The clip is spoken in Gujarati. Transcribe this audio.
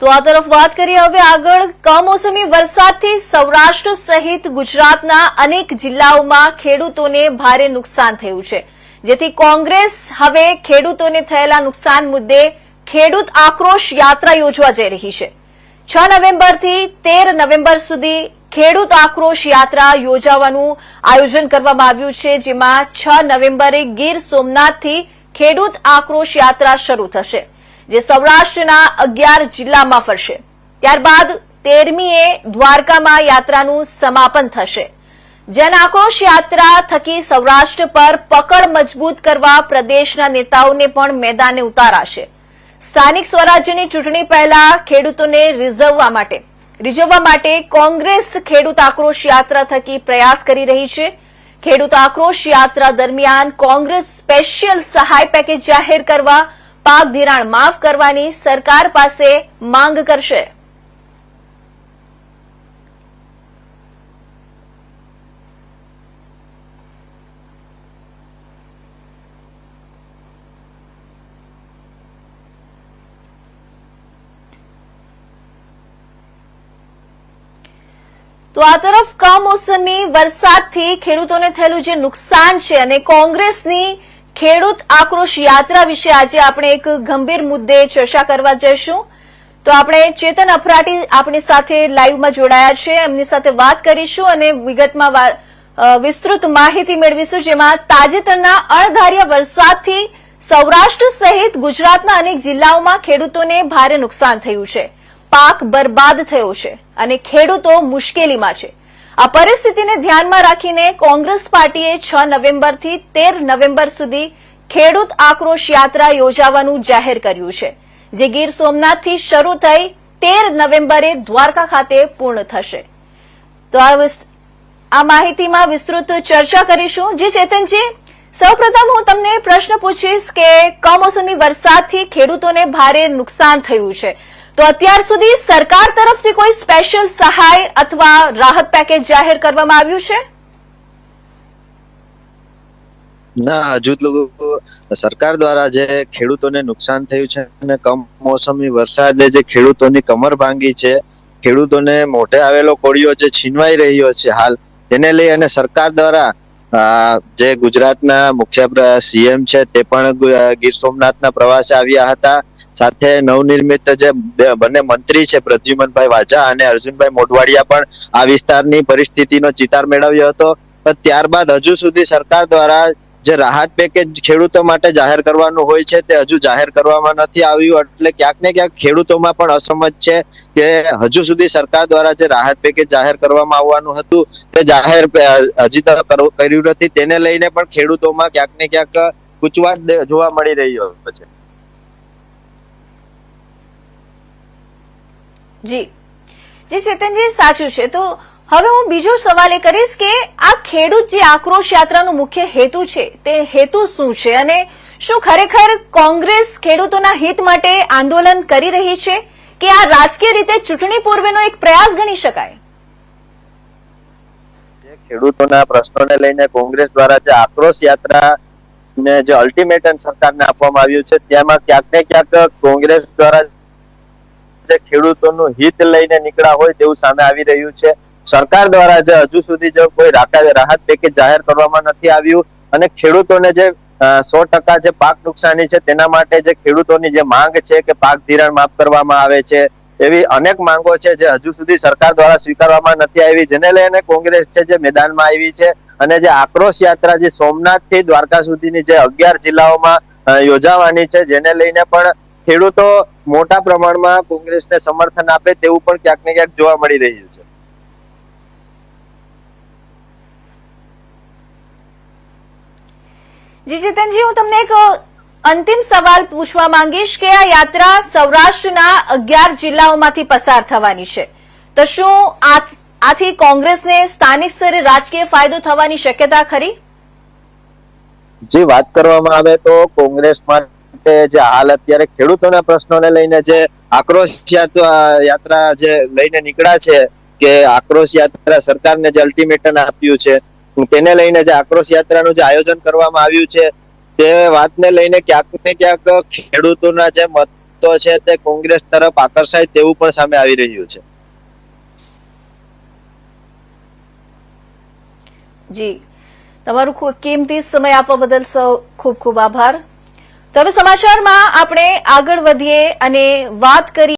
તો આ તરફ વાત કરીએ હવે આગળ. કમોસમી વરસાદથી સૌરાષ્ટ્ર સહિત ગુજરાતના અનેક જિલ્લાઓમાં ખેડૂતોને ભારે નુકસાન થયું છે. જેથી કોંગ્રેસ હવે ખેડૂતોને થયેલા નુકસાન મુદ્દે ખેડૂત આક્રોશ યાત્રા યોજવા જઈ રહી છે. છ નવેમ્બરથી તેર નવેમ્બર સુધી ખેડૂત આક્રોશ યાત્રા યોજાવાનું આયોજન કરવામાં આવ્યું છે, જેમાં છ નવેમ્બરે ગીર સોમનાથથી ખેડૂત આક્રોશ યાત્રા શરૂ થશે. જે સૌરાષ્ટ્રના અગિયાર જિલ્લામાં ફરશે. ત્યારબાદ તેરમીએ દ્વારકામાં યાત્રાનું સમાપન થશે. જન આક્રોશ યાત્રા થકી સૌરાષ્ટ્ર પર પકડ મજબૂત કરવા પ્રદેશના નેતાઓને પણ મેદાને ઉતારાશે. સ્થાનિક સ્વરાજ્યની ચૂંટણી પહેલા ખેડૂતોને રીઝવવા માટે. રીઝવવા માટે કોંગ્રેસ ખેડૂત આક્રોશ યાત્રા થકી પ્રયાસ કરી રહી છે. ખેડૂત આક્રોશ યાત્રા દરમિયાન કોંગ્રેસ સ્પેશિયલ સહાય પેકેજ જાહેર કરવા પાક ધિરાણ માફ કરવાની સરકાર પાસે માંગ કરશે. તો આ તરફ કમોસમી વરસાદથી ખેડૂતોને થયેલું જે નુકસાન છે અને કોંગ્રેસની ખેડૂત આક્રોશ યાત્રા વિશે આજે આપણે એક ગંભીર મુદ્દે ચર્ચા કરવા જઈશું. તો આપણે ચેતન અફરાટી આપણી સાથે લાઈવમાં જોડાયા છે. એમની સાથે વાત કરીશું અને વિગતમાં વિસ્તૃત માહિતી મેળવીશું. જેમાં તાજેતરના અણધાર્યા વરસાદથી સૌરાષ્ટ્ર સહિત ગુજરાતના અનેક જિલ્લાઓમાં ખેડૂતોને ભારે નુકસાન થયું છે. પાક બરબાદ થયો છે અને ખેડૂતો મુશ્કેલીમાં છે. આ પરિસ્થિતિને ધ્યાનમાં રાખીને કોંગ્રેસ પાર્ટીએ છ નવેમ્બરથી તેર નવેમ્બર સુધી ખેડૂત આક્રોશ યાત્રા યોજાવાનું જાહેર કર્યું છે, જે ગીર સોમનાથથી શરૂ થઈ તેર નવેમ્બરે દ્વારકા ખાતે પૂર્ણ થશે. તો આ માહિતીમાં વિસ્તૃત ચર્ચા કરીશું. જી ચેતનજી, સૌપ્રથમ હું તમને પ્રશ્ન પૂછીશ કે કમોસમી વરસાદથી ખેડૂતોને ભારે નુકસાન થયું છે. તો અત્યાર સુધી સરકાર તરફથી કોઈ સ્પેશિયલ સહાય અથવા રાહત પેકેજ જાહેર કરવામાં આવ્યું છે? ના, હજુ સરકાર દ્વારા જે ખેડૂતોને નુકસાન થયું છે અને કમોસમી વરસાદે જે ખેડૂતોની કમર ભાંગી છે, ખેડૂતોને મોઢે આવેલો કોળિયો જે છીનવાઈ રહ્યો છે હાલ, તેને લઈ અને સરકાર દ્વારા જે ગુજરાતના મુખ્ય સીએમ છે તે પણ ગીર સોમનાથના પ્રવાસે આવ્યા હતા. સાથે નવનિર્મિત જે બંને મંત્રી છે, પ્રદ્યુમનભાઈ વાજા અને અર્જુનભાઈ મોઢવાડિયા પણ આ વિસ્તારની પરિસ્થિતિનો ચિતાર મેળવ્યો હતો. ત્યારબાદ હજુ સુધી સરકાર દ્વારા જે રાહત પેકેજ ખેડૂતો માટે જાહેર કરવાનું હોય છે, તે હજુ જાહેર કરવામાં નથી આવ્યું. એટલે ક્યાંક ને ક્યાંક ખેડૂતોમાં પણ અસમજ છે કે હજુ સુધી સરકાર દ્વારા જે રાહત પેકેજ જાહેર કરવામાં આવવાનું હતું, તે જાહેર હજી તો કર્યું નથી. તેને લઈને પણ ખેડૂતોમાં ક્યાંક ને ક્યાંક કૂચવાટ જોવા મળી રહ્યો છે. જી. જી ચેતનજી સાચું છે. તો હવે હું બીજો સવાલ એ કરીશ કે આ ખેડૂત જે આક્રોશ યાત્રાનો મુખ્ય હેતુ છે, તે હેતુ શું છે? અને શું ખરેખર કોંગ્રેસ ખેડૂતોના હિત માટે આંદોલન કરી રહી છે કે આ રાજકીય રીતે ચૂંટણી પૂર્વેનો એક પ્રયાસ ગણી શકાય? ખેડૂતોના પ્રશ્નોને લઈને કોંગ્રેસ દ્વારા જે આક્રોશ યાત્રા ને જે અલ્ટિમેટમ સરકારને આપવામાં આવ્યું છે, તેમાં ક્યાંક ને ક્યાંક કોંગ્રેસ દ્વારા જે ખેડૂતોનું હિત લઈને નીકળ્યા હોય તેવું સામે આવી રહ્યું છે. સરકાર દ્વારા જે હજુ સુધી જો કોઈ રાહત પેકેજ જાહેર કરવામાં નથી આવ્યું અને ખેડૂતોને જે સો ટકા જે પાક નુકસાની છે તેના માટે જે ખેડૂતોની જે માંગ છે કે પાક ધિરાણ માફ કરવામાં આવે છે, એવી અનેક માંગો છે જે હજુ સુધી સરકાર દ્વારા સ્વીકારવામાં નથી આવી, જેને લઈને કોંગ્રેસ છે જે મેદાનમાં આવી છે અને જે આક્રોશ યાત્રા જે સોમનાથથી દ્વારકા સુધીની જે અગિયાર જિલ્લાઓમાં યોજાવાની છે, જેને લઈને પણ ખેડૂતો મોટા પ્રમાણમાં કોંગ્રેસને સમર્થન આપે તેવું પણ ક્યાંક ને ક્યાંક જોવા મળી રહ્યું છે. જી જીતનજી હું તમને એક અંતિમ સવાલ પૂછવા માંગીશ કે આ યાત્રા સૌરાષ્ટ્રના અગિયાર જિલ્લાઓમાંથી પસાર થવાની છે. તો શું આથી કોંગ્રેસને સ્થાનિક સ્તરે રાજકીય ફાયદો થવાની શક્યતા ખરી? જે વાત કરવામાં આવે તો કોંગ્રેસ માટે જે હાલ અત્યારે ખેડૂતોના પ્રશ્નોને લઈને જે આક્રોશ યાત્રા જે લઈને નીકળ્યા છે કે આક્રોશ યાત્રા સરકારને જે અલ્ટિમેટમ આપ્યું છે, તેને લઈને જે આક્રોશ યાત્રાનું જે આયોજન કરવામાં આવ્યું છે, તે વાતને લઈને ક્યાંક ને ક્યાંક ખેડૂતોના જે મતો છે તે કોંગ્રેસ તરફ આકર્ષાય તેવું પણ સામે આવી રહ્યું છે. જી. તમારું કિંમતી સમય આપવા બદલ સૌ ખૂબ ખૂબ આભાર. તો હવે સમાચારમાં આપણે આગળ વધીએ અને વાત કરીએ